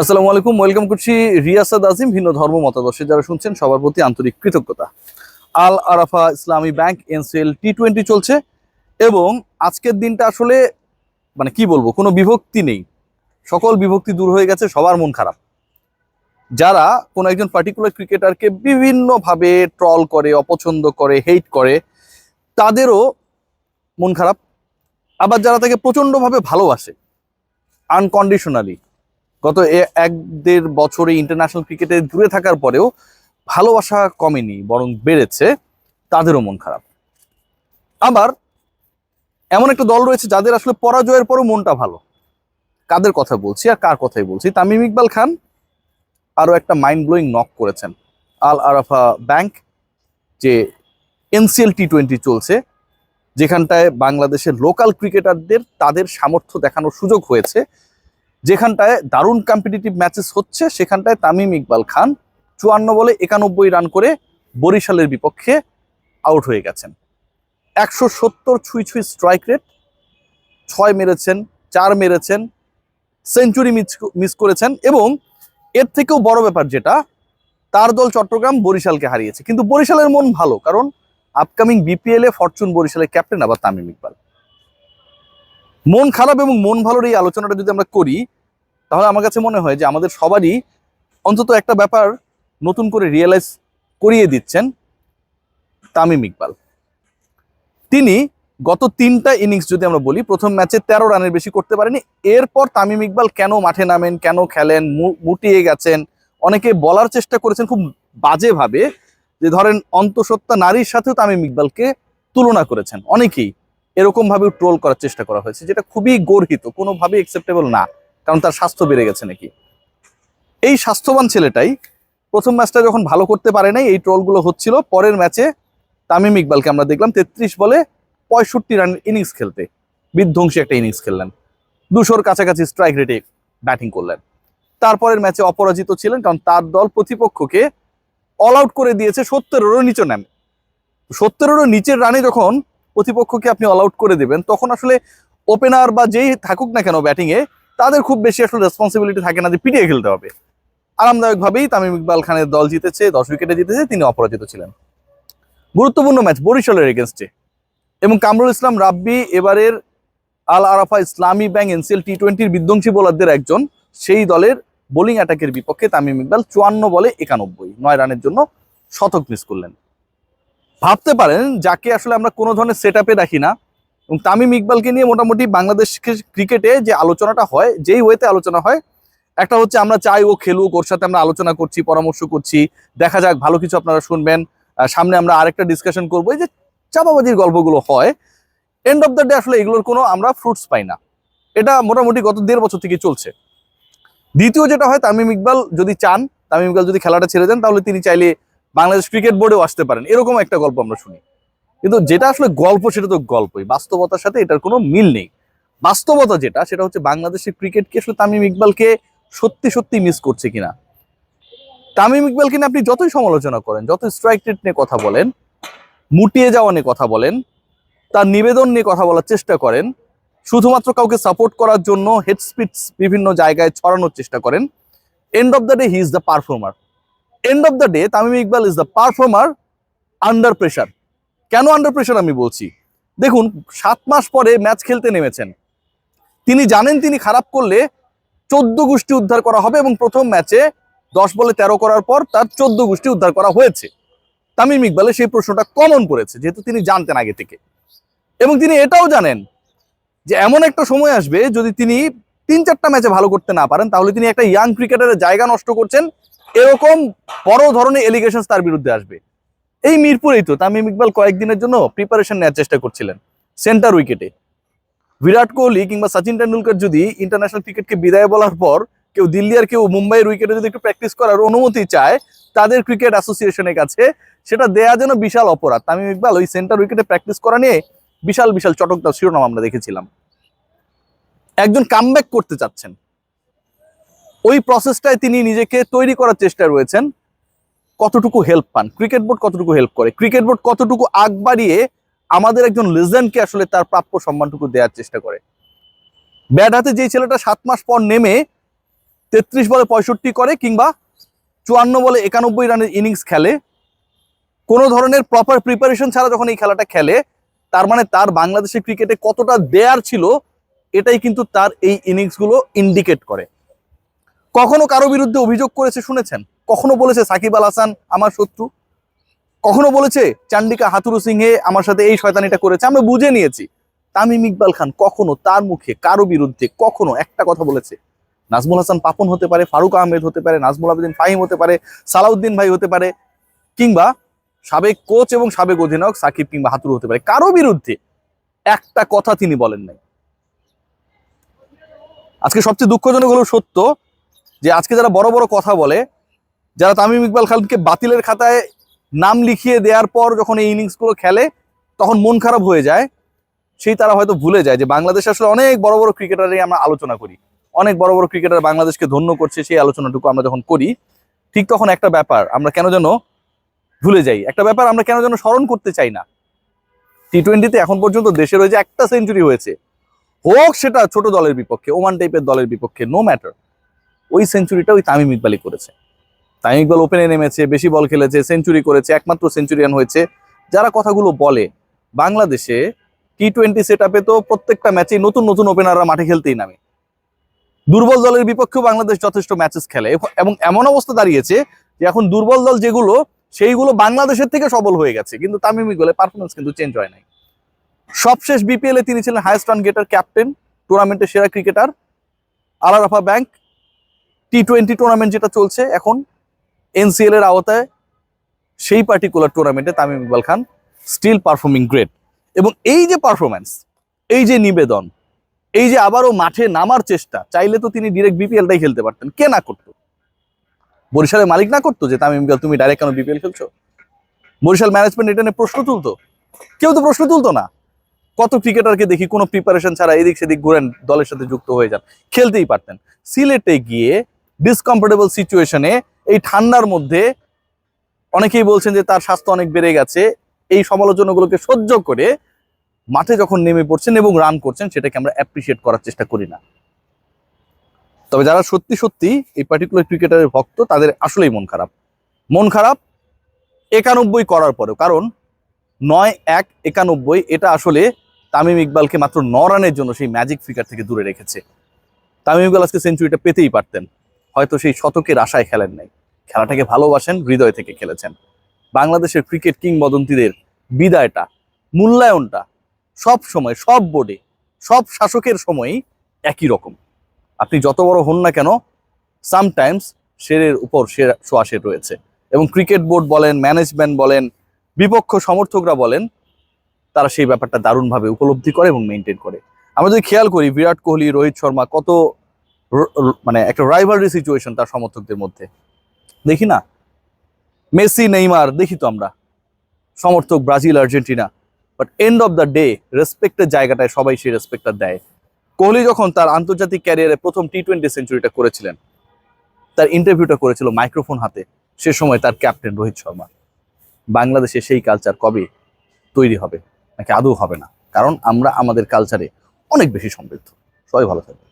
আসসালামু আলাইকুম, ওয়েলকাম করছি রিয়াসাদ আজিম, ভিন্ন ধর্ম মতাদর্শে। যারা শুনছেন, সবার প্রতি আন্তরিক কৃতজ্ঞতা। আল আরাফা ইসলামী ব্যাংক, এনসিএল টি টোয়েন্টি চলছে এবং আজকের দিনটা আসলে মানে কি বলব, কোনো বিভক্তি নেই। সকল বিভক্তি দূর হয়ে গেছে, সবার মন খারাপ। যারা কোনো একজন পার্টিকুলার ক্রিকেটারকে বিভিন্নভাবে ট্রল করে, অপছন্দ করে হেট করে, তাদেরও মন খারাপ। আবার যারা তাকে প্রচণ্ডভাবে ভালোবাসে আনকন্ডিশনালি গত এক দেড় বছরে ইন্টারন্যাশনাল ক্রিকেটে দূরে থাকার পরেও ভালোবাসা কমেনি, বরং বেড়েছে, তাদেরও মন খারাপ। আবার এমন একটা দল রয়েছে যাদের আসলে পরাজয়ের পরও মনটা ভালো। কাদের কথা বলছি আর কার কথাই বলছি? তামিম ইকবাল খান আরও একটা মাইন্ড ব্লোয়িং নক করেছেন। আল আরাফা ব্যাংক, যে এনসিএল টি টোয়েন্টি চলছে, যেখানটায় বাংলাদেশের লোকাল ক্রিকেটারদের তাদের সামর্থ্য দেখানোর সুযোগ হয়েছে। যেখানটায় দারুণ কম্পিটিটিভ ম্যাচেস হচ্ছে, সেখানটায় তামিম ইকবাল খান চুয়ান্ন বলে একানব্বই রান করে বরিশালের বিপক্ষে আউট হয়ে গেছেন। একশো সত্তর ছুঁই ছুঁই স্ট্রাইক রেট ছয় মেরেছেন, চার মেরেছেন সেঞ্চুরি মিস মিস করেছেন এবং এর থেকেও বড় ব্যাপার যেটা, তার দল চট্টগ্রাম বরিশালকে হারিয়েছে। কিন্তু বরিশালের মন ভালো, কারণ আপকামিং বিপিএলে ফরচুন বরিশালের ক্যাপ্টেন আবার তামিম ইকবাল। মন খারাপ এবং মন ভালোর এই আলোচনাটা যদি আমরা করি, তাহলে আমার কাছে মনে হয় যে আমাদের সবারই অন্তত একটা ব্যাপার নতুন করে রিয়েলাইজ করিয়ে দিচ্ছেন তামিম ইকবাল। তিনি গত তিনটা ইনিংস যদি আমরা বলি, প্রথম ম্যাচে তেরো রানের বেশি করতে পারেনি, এরপর তামিম ইকবাল কেন মাঠে নামেন, কেন খেলেন মুটিয়ে গেছেন, অনেকে বলার চেষ্টা করেছেন খুব বাজেভাবে যে ধরেন অন্তঃসত্ত্বা নারীর সাথেও তামিম ইকবালকে তুলনা করেছেন। অনেকেই এরকম ভাবে ট্রোল করার চেষ্টা করা হয়েছে, যেটা খুবই গর্হিত, কোনোভাবেই একসেপ্টেবল না, কারণ তার স্বাস্থ্য বেড়ে গেছে নাকি? এই স্বাস্থ্যবান ছেলেটাই প্রথম ম্যাচটা যখন ভালো করতে পারে নাই, এই ট্রোলগুলো হচ্ছিল, পরের ম্যাচে তামিম ইকবালকে আমরা দেখলাম তেত্রিশ বলে পঁয়ষট্টি রান ইনিংস খেলতে, বিধ্বংসী একটা ইনিংস খেললেন। দুশোর কাছাকাছি স্ট্রাইক রেটে ব্যাটিং করলেন। তারপরের ম্যাচে অপরাজিত ছিলেন, কারণ তার দল প্রতিপক্ষকে অল আউট করে দিয়েছে, সত্তরেরও নিচে নেন। সত্তরেরও নিচের রানে যখন প্রতিপক্ষকে আপনি অল আউট করে দেবেন, তখন আসলে ওপেনার বা যেই থাকুক না কেন ব্যাটিংয়ে তাদের খুব বেশি আসলে রেসপন্সিবিলিটি থাকে না যে পিটিয়ে খেলতে হবে। আরামদায়কভাবেই তামিম ইকবাল খানের দল জিতেছে, দশ উইকেটে জিতেছে, তিনি অপরাজিত ছিলেন। গুরুত্বপূর্ণ ম্যাচ বরিশালের এগেনস্টে এবং কামরুল ইসলাম রাব্বি এবারের আল আরাফা ইসলামী ব্যাংক এনসিএল টি টোয়েন্টির বিধ্বংসী বোলারদের একজন, সেই দলের বোলিং অ্যাটাকের বিপক্ষে তামিম ইকবাল চুয়ান্ন বলে একানব্বই, নয় রানের জন্য শতক মিস করলেন। ভাবতে পারেন যাকে আসলে আমরা কোনো ধরনের সেট রাখি না। এবং তামিম ইকবালকে নিয়ে মোটামুটি বাংলাদেশ ক্রিকেটে যে আলোচনাটা হয়, যেই ওয়েতে আলোচনা হয়, একটা হচ্ছে আমরা চাই ও খেলুক, ওর সাথে আমরা আলোচনা করছি, পরামর্শ করছি, দেখা যাক, ভালো কিছু আপনারা শুনবেন। সামনে আমরা আরেকটা ডিসকাশন করব, এই যে চাপাবাজির গল্পগুলো হয় এন্ড অফ দ্য ডে আসলে এগুলোর কোনো আমরা ফ্রুটস পাই না। এটা মোটামুটি গত দেড় বছর থেকে চলছে। দ্বিতীয় যেটা হয়, তামিম ইকবাল যদি চান, তামিম ইকবাল যদি খেলাটা ছেড়ে দেন, তাহলে তিনি চাইলে বাংলাদেশ ক্রিকেট বোর্ডেও আসতে পারেন। এরকম একটা গল্প আমরা শুনি। কিন্তু যেটা আসলে গল্প, সেটা তো গল্পই। বাস্তবতার সাথে এটার কোনো মিল নেই। বাস্তবতা যেটা, সেটা হচ্ছে বাংলাদেশের ক্রিকেটকে আসলে তামিম ইকবালকে সত্যি সত্যি মিস করছে কিনা। তামিম ইকবালকে নিয়ে আপনি যতই সমালোচনা করেন যত স্ট্রাইক রেট নিয়ে কথা বলেন, মুটিয়ে যাওয়া নিয়ে কথা বলেন, তার নিবেদন নিয়ে কথা বলার চেষ্টা করেন, শুধুমাত্র কাউকে সাপোর্ট করার জন্য হেড বিভিন্ন জায়গায় ছড়ানোর চেষ্টা করেন end of the day he is the performer end of the day Tamim Iqbal is the performer under pressure কেন আন্ডার প্রেশার আমি বলছি? দেখুন, সাত মাস পরে ম্যাচ খেলতে নেমেছেন। তিনি জানেন তিনি খারাপ করলে চোদ্দ গোষ্ঠী উদ্ধার করা হবে এবং প্রথম ম্যাচে দশ বলে তেরো করার পর তার চোদ্দ গোষ্ঠী উদ্ধার করা হয়েছে। তামিম ইকবালে সেই প্রশ্নটা কমন পড়েছে যেহেতু তিনি জানতেন আগে থেকে। এবং তিনি এটাও জানেন যে এমন একটা সময় আসবে যদি তিনি তিন চারটা ম্যাচে ভালো করতে না পারেন, তাহলে তিনি একটা ইয়াং ক্রিকেটারের জায়গা নষ্ট করছেন এরকম বড় ধরনের এলিগেশন তার বিরুদ্ধে আসবে। এই মিরপুরেই তো তামিম ইকবাল কয়েকদিনের জন্য প্রিপারেশন নেওয়ার চেষ্টা করছিলেন সেন্টার উইকেটে বিরাট কোহলি কিংবা সচিন টেন্ডুলকার যদি ইন্টারন্যাশনাল ক্রিকেটকে বিদায় বলার পর কেউ দিল্লি আর কেউ মুম্বাইয়ের উইকেটে যদি একটু প্র্যাকটিস করার অনুমতি চায়, তাদের ক্রিকেট অ্যাসোসিয়েশনের কাছে সেটা দেয়া যেন বিশাল অপরাধ। তামিম ইকবাল ওই সেন্টার উইকেটে প্র্যাকটিস করা নিয়ে বিশাল বিশাল চটকদার শিরোনাম আমরা দেখেছিলাম। একজন কামব্যাক করতে চাচ্ছেন। ওই প্রসেসটায় তিনি নিজেকে তৈরি করার চেষ্টায় রয়েছেন। কতটুকু হেল্প পান? ক্রিকেট বোর্ড কতটুকু হেল্প করে? ক্রিকেট বোর্ড কতটুকু আগ বাড়িয়ে আমাদের একজন লেজেন্ডকে আসলে তার প্রাপ্য সম্মানটুকু দেওয়ার চেষ্টা করে? ব্যাট হাতে যেই ছেলেটা সাত মাস পর নেমে তেত্রিশ বলে পঁয়ষট্টি করে কিংবা চুয়ান্ন বলে একানব্বই রানের ইনিংস খেলে, কোনো ধরনের প্রপার প্রিপারেশন ছাড়া যখন এই খেলাটা খেলে, তার মানে তার বাংলাদেশের ক্রিকেটে কতটা দেয়ার ছিল, এটাই কিন্তু তার এই ইনিংসগুলো ইন্ডিকেট করে। কখনো কারও বিরুদ্ধে অভিযোগ করেছে শুনেছেন? কখনো বলেছে সাকিব আল হাসান আমার শত্রু? কখনো বলেছে চান্ডিকা হাতুরু সিংহে আমার সাথে এই শয়তানিটা করেছে? আমরা বুঝে নিয়েছি। তামিম ইকবাল খান কখনো তার মুখে কারও বিরুদ্ধে কখনো একটা কথা বলেছে। নাজমুল হাসান পাপন হতে পারে, ফারুক আহমেদ হতে পারে, নাজমুল আবেদিন ফাহিম হতে পারে, সালাউদ্দিন ভাই হতে পারে, কিংবা সাবেক কোচ এবং সাবেক অধিনায়ক সাকিব কিংবা হাতুরু হতে পারে। কারও বিরুদ্ধে একটা কথা তিনি বলেন নাই। আজকে সবচেয়ে দুঃখজনক হলো সত্য যে আজকে যারা বড় বড় কথা বলে, যারা তামিম ইকবাল খানকে বাতিলের খাতায় নাম লিখিয়ে দেওয়ার পর যখন এই ইনিংসগুলো খেলে, তখন মন খারাপ হয়ে যায়। সেই তারা হয়তো ভুলে যায় যে বাংলাদেশ আসলে অনেক বড় বড় ক্রিকেটারই আমরা আলোচনা করি। অনেক বড় বড় ক্রিকেটার বাংলাদেশকে ধন্য করছে সেই আলোচনাটুকু আমরা যখন করি, ঠিক তখন একটা ব্যাপার, আমরা কেন যেন ভুলে যাই। একটা ব্যাপার আমরা কেন যেন স্মরণ করতে চাই না। টি টোয়েন্টিতে এখন পর্যন্ত দেশের হয়ে যে একটা সেঞ্চুরি হয়েছে। হোক সেটা ছোট দলের বিপক্ষে, ওমান টাইপের দলের বিপক্ষে নো ম্যাটার ওই সেঞ্চুরিটা ওই তামিম ইকবালই করেছে। তামিম ইকবাল ওপেনে নেমেছে, বেশি বল খেলেছে সেঞ্চুরি করেছে, একমাত্র সেঞ্চুরিয়ান হয়েছে। যারা কথাগুলো বলে, বাংলাদেশে টি টোয়েন্টি সেট তো প্রত্যেকটা ম্যাচেই নতুন নতুন ওপেনাররা মাঠে খেলতেই নামে। দুর্বল দলের বিপক্ষেও বাংলাদেশ যথেষ্ট ম্যাচেস খেলে এবং এমন অবস্থা দাঁড়িয়েছে যে এখন দুর্বল দল যেগুলো, সেইগুলো বাংলাদেশের থেকে সবল হয়ে গেছে। কিন্তু তামিম ইকবালের পারফরমেন্স কিন্তু চেঞ্জ হয় নাই। সবশেষ বিপিএল তিনি ছিলেন হাইস্ট রান গেটার ক্যাপ্টেন টুর্নামেন্টের সেরা cricketer Alarafah bank T twenty tournament যেটা চলছে এখন এনসিএল এর আওতায়, সেই পার্টিকুলার টুর্নামেন্টে Tamim Iqbal Khan still performing great এবং এই যে পারফরমেন্স এই যে নিবেদন, এই যে আবারও মাঠে নামার চেষ্টা, চাইলে তো তিনি ডিরেক্ট বিপিএলটাই খেলতে পারতেন। কে না করতো? বরিশালের মালিক না করতো যে, তামিম ইকবাল, তুমি ডাইরেক্ট কেন বিপিএল খেলছো? বরিশাল ম্যানেজমেন্ট এটা নিয়ে প্রশ্ন তুলতো। কেউ তো প্রশ্ন তুলতো না। কত ক্রিকেটারকে দেখি কোনো প্রিপারেশন ছাড়া এদিক সেদিক ঘুরেন, দলের সাথে যুক্ত হয়ে যান, খেলতেই পারতেন। সিলেটে গিয়ে ডিসকমফোর্টেবল সিচুয়েশনে এই ঠান্ডার মধ্যে অনেকেই বলছেন যে তার স্বাস্থ্য অনেক বেড়ে গেছে। এই সমালোচনাগুলোকে সহ্য করে মাঠে যখন নেমে পড়ছেন এবং রান করছেন, সেটাকে আমরা অ্যাপ্রিসিয়েট করার চেষ্টা করি না। তবে যারা সত্যি সত্যি এই পার্টিকুলার ক্রিকেটারের ভক্ত, তাদের আসলেই মন খারাপ। মন খারাপ একানব্বই করার পরেও, কারণ নয় এক একানব্বই, এটা আসলে তামিম ইকবালকে মাত্র ন রানের জন্য সেই ম্যাজিক ফিগার থেকে দূরে রেখেছে। তামিম ইকবাল আজকে সেঞ্চুরিটা পেতেই পারতেন। হয়তো সেই শতকের আশায় খেলেন নাই। খেলাটাকে ভালোবাসেন, হৃদয় থেকে খেলেছেন। বাংলাদেশের ক্রিকেট কিংবদন্তিদের বিদায়টা, মূল্যায়নটা সব সময়, সব বোর্ডে, সব শাসকের সময়ই একই রকম। আপনি যত বড় হন না কেন সামটাইমস শেরের উপর শের শোয়া শের রয়েছে। এবং ক্রিকেট বোর্ড বলেন ম্যানেজমেন্ট বলেন, বিপক্ষ সমর্থকরা বলেন, তারা সেই ব্যাপারটা দারুণভাবে উপলব্ধি করে এবং মেনটেন করে। আমরা যদি খেয়াল করি, বিরাট কোহলি, রোহিত শর্মা কত মানে একটা রাইভালরি সিচুয়েশন তার সমর্থকদের মধ্যে। দেখি না? মেসি, নেইমার, দেখি তো আমরা। সমর্থক Brazil, Argentina. But end of the day রেসপেক্টের জায়গাটায় সবাই সেই রেসপেক্টটা দেয়। কোহলি যখন তার আন্তর্জাতিক ক্যারিয়ারে প্রথম টি টোয়েন্টি সেঞ্চুরিটা করেছিলেন, তার ইন্টারভিউটা করেছিল মাইক্রোফোন হাতে, সে সময় তার ক্যাপ্টেন রোহিত শর্মা। বাংলাদেশে সেই কালচার কবে তৈরি হবে? নাকি আদৌ হবে না? কারণ আমরা আমাদের কালচারে অনেক বেশি সমৃদ্ধ। সবাই ভালো থাকবে